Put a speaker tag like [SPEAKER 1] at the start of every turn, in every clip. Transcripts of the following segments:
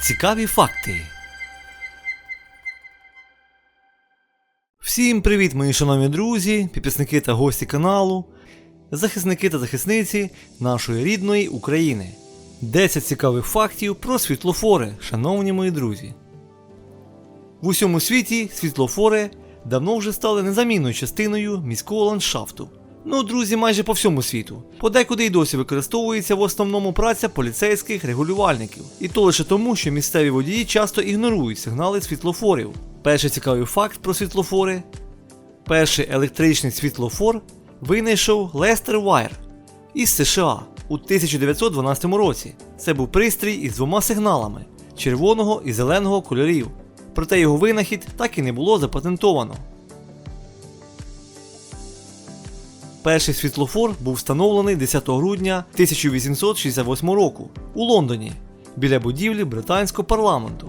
[SPEAKER 1] Цікаві факти. Всім привіт, мої шановні друзі, підписники та гості каналу, захисники та захисниці нашої рідної України. 10 цікавих фактів про світлофори, шановні мої друзі. В усьому світі світлофори давно вже стали незамінною частиною міського ландшафту. Ну, друзі, майже по всьому світу. Подекуди й досі використовується в основному праця поліцейських регулювальників. І то лише тому, що місцеві водії часто ігнорують сигнали світлофорів. Перший цікавий факт про світлофори. Перший електричний світлофор винайшов Лестер Вайр із США у 1912 році. Це був пристрій із двома сигналами червоного і зеленого кольорів. Проте його винахід так і не було запатентовано. Перший світлофор був встановлений 10 грудня 1868 року у Лондоні біля будівлі британського парламенту.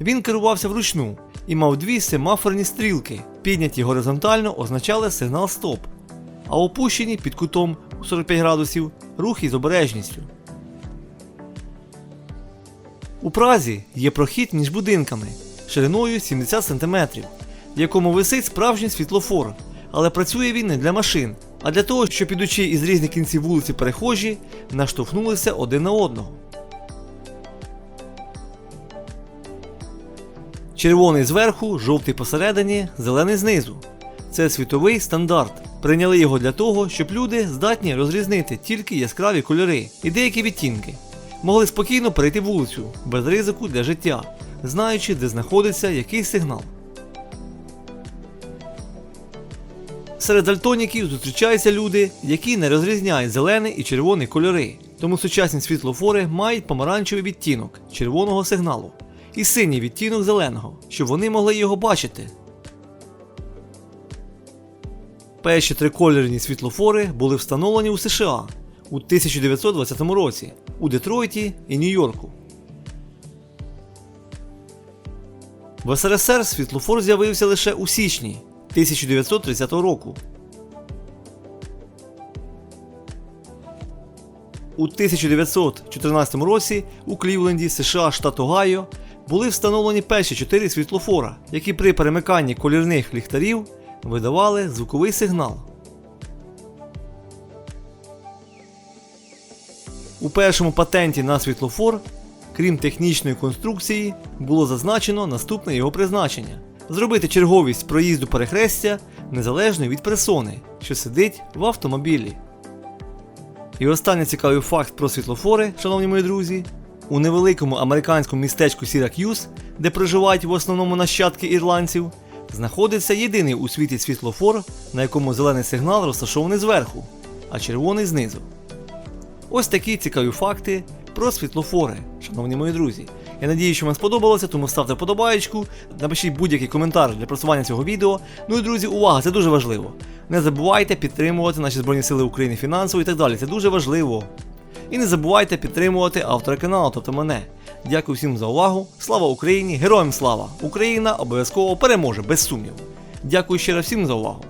[SPEAKER 1] Він керувався вручну і мав дві семафорні стрілки, підняті горизонтально означали сигнал стоп, а опущені під кутом у 45 градусів рух із обережністю. У Празі є прохід між будинками шириною 70 см, в якому висить справжній світлофор, але працює він не для машин, а для того, щоб ідучи із різних кінців вулиці перехожі наштовхнулися один на одного. Червоний зверху, жовтий посередині, зелений знизу. Це світовий стандарт. Прийняли його для того, щоб люди здатні розрізнити тільки яскраві кольори і деякі відтінки. Могли спокійно перейти вулицю без ризику для життя, знаючи, де знаходиться якийсь сигнал. Серед дальтоніків зустрічаються люди, які не розрізняють зелений і червоний кольори, тому сучасні світлофори мають помаранчевий відтінок червоного сигналу і синій відтінок зеленого, щоб вони могли його бачити. Перші трикольорні світлофори були встановлені у США у 1920 році у Детройті і Нью-Йорку. В СРСР світлофор з'явився лише у січні 1930 року. У 1914 році у Клівленді, США, штат Огайо, були встановлені перші чотири світлофора, які при перемиканні колірних ліхтарів видавали звуковий сигнал. У першому патенті на світлофор, крім технічної конструкції, було зазначено наступне його призначення: зробити черговість проїзду перехрестя незалежною від персони, що сидить в автомобілі. І останній цікавий факт про світлофори, шановні мої друзі. У невеликому американському містечку Сірак'юз, де проживають в основному нащадки ірландців, знаходиться єдиний у світі світлофор, на якому зелений сигнал розташований зверху, а червоний знизу. Ось такі цікаві факти про світлофори, шановні мої друзі. Я надію, що вам сподобалося, тому ставте вподобаєчку, напишіть будь-який коментар для просування цього відео. Ну і друзі, увага, це дуже важливо. Не забувайте підтримувати наші Збройні Сили України фінансово і так далі. Це дуже важливо. І не забувайте підтримувати автора каналу, тобто мене. Дякую всім за увагу. Слава Україні! Героям слава! Україна обов'язково переможе без сумніву. Дякую ще раз всім за увагу.